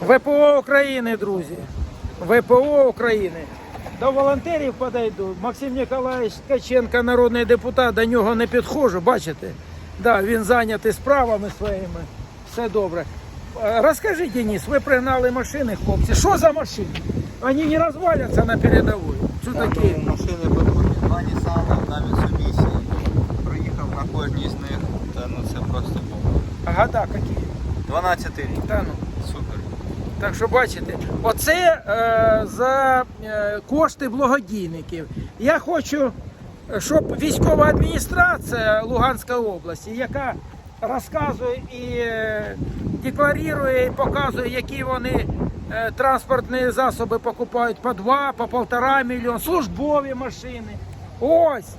ВПО України, друзі. ВПО України. До волонтерів подойду. Максим Ніколаївич Ткаченко, народний депутат, до нього не підходжу, бачите? Да, він зайнятий справами своїми. Все добре. Розкажіть, Денис, ви пригнали машини, хлопці. Що за машини? Вони не розваляться на передовій. Що такі? Ну, машини потужні, два Nissan, одна Mitsubishi. Проїхав на кожній з них, та ну це просто бомба. А года які? 12 рік, Та ну. супер. Так що бачите, оце е, за е, кошти благодійників. Я хочу, щоб військова адміністрація Луганської області, яка розказує і е, декларує, і показує, які вони е, транспортні засоби покупають по два, по полтора мільйон, службові машини. Ось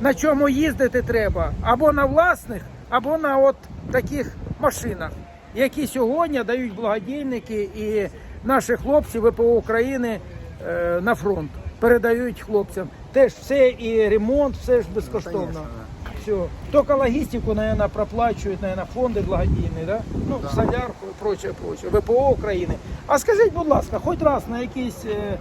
на чому їздити треба або на власних, або на от таких машинах, які сьогодні дають благодійники і наші хлопці ВПО України е, на фронт передають хлопцям. Теж все і ремонт, все ж безкоштовно. Все. Тільки логістику, наверное, проплачують, наверное, фонди благодійні, да? ну, солярку і прочее, прочее. ВПО України. А скажіть, будь ласка, хоч раз на якісь е,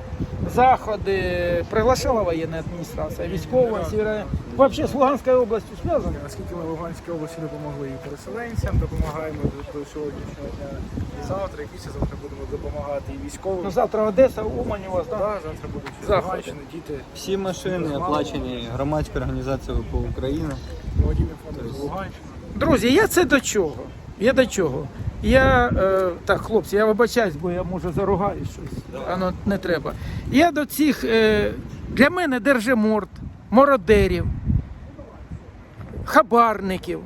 заходи приглашала воєнна адміністрація, військова, сівера... Взагалі з Луганською областю зв'язано? Оскільки ми в Луганській області допомогли і переселенцям, допомагаємо до, до сьогоднішнього дня. І завтра, і після завтра будемо допомагати і військовим. Ну, завтра Одеса, Умань у вас, Да, так? завтра будуть Заходи. Луганщини, діти, Всі машини оплачені громадською організацією благодійним фондом з Друзі, я це до чого? Я до чого? Я е, так, хлопці, я вибачаюсь, бо я може заругаю щось. Воно не треба. Я до цих е, для мене держиморд, мородерів, хабарників,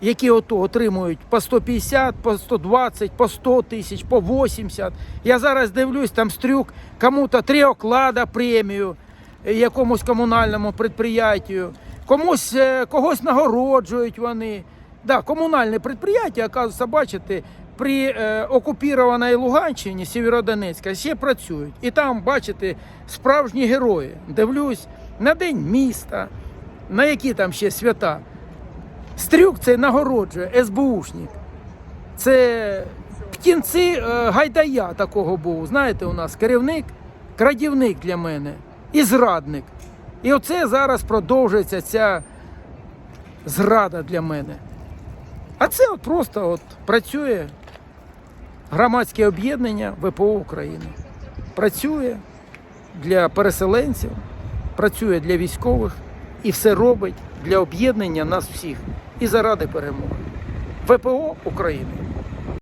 які ото отримують по 150, по 120, по 100 тисяч, по 80. Я зараз дивлюсь, там стрюк кому-то три оклада премію якомусь комунальному підприємству, комусь е, когось нагороджують вони. Да, комунальне підприємство, оказується, бачите, при е, окупованій Луганщині, Сєвєродонецька, ще працюють. І там, бачите, справжні герої. Дивлюсь на День міста, на які там ще свята. Стрюк це нагороджує, СБУшник. Це птінці е, Гайдая такого був. Знаєте, у нас керівник, крадівник для мене і зрадник. І оце зараз продовжується ця зрада для мене. А це от просто от працює громадське об'єднання ВПО України. Працює для переселенців, працює для військових і все робить для об'єднання нас всіх і заради перемоги. ВПО України.